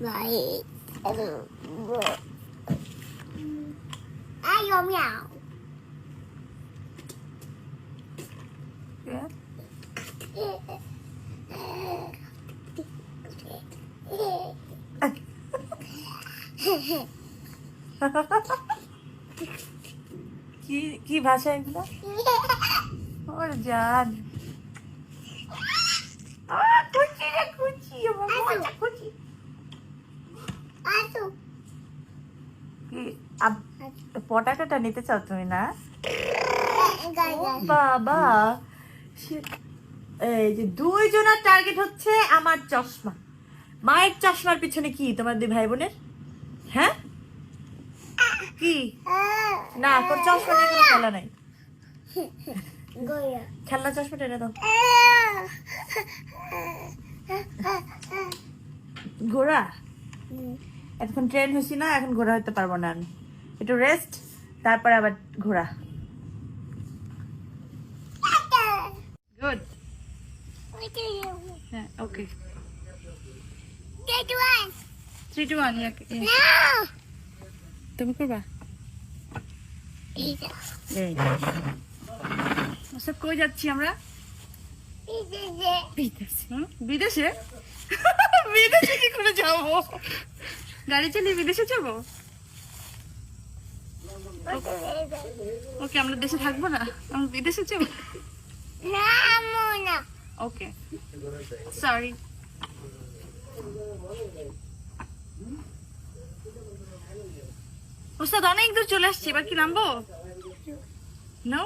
Right. I Ai ôm nhau. কি কি ভাষা এগুলো ওর জান কি পটাটোটা নিতে চাও তুমি না. বাবা। এই যে দুইজনের টার্গেট হচ্ছে আমার চশমা। মায়ের চশমার পিছনে কি তোমার দুই ভাই বোনের হ্যাঁ? কি? না তোর চশমা নিয়ে কোনো খেলা নাই. খেলনা চশমাটা এনে দাও। ঘোড়া? এখন ট্রেন হয়েছি না এখন ঘোড়া হতে পারব না আমি। একটু রেস্ট তারপর আবার ঘোরা। Good okay three two one. তুমি করবা. এই আচ্ছা কই যাচ্ছি আমরা? বিদেশে বিদেশে? বিদেশে কি করে যাব? গাড়ি চালিয়ে বিদেশে যাব? ওকে আমরা দেশে থাকব না? আমরা বিদেশে যাব? না. ওকে সরি ওস্তাদ অনেক দূর চলে আসছি এবার কি নামবো? নো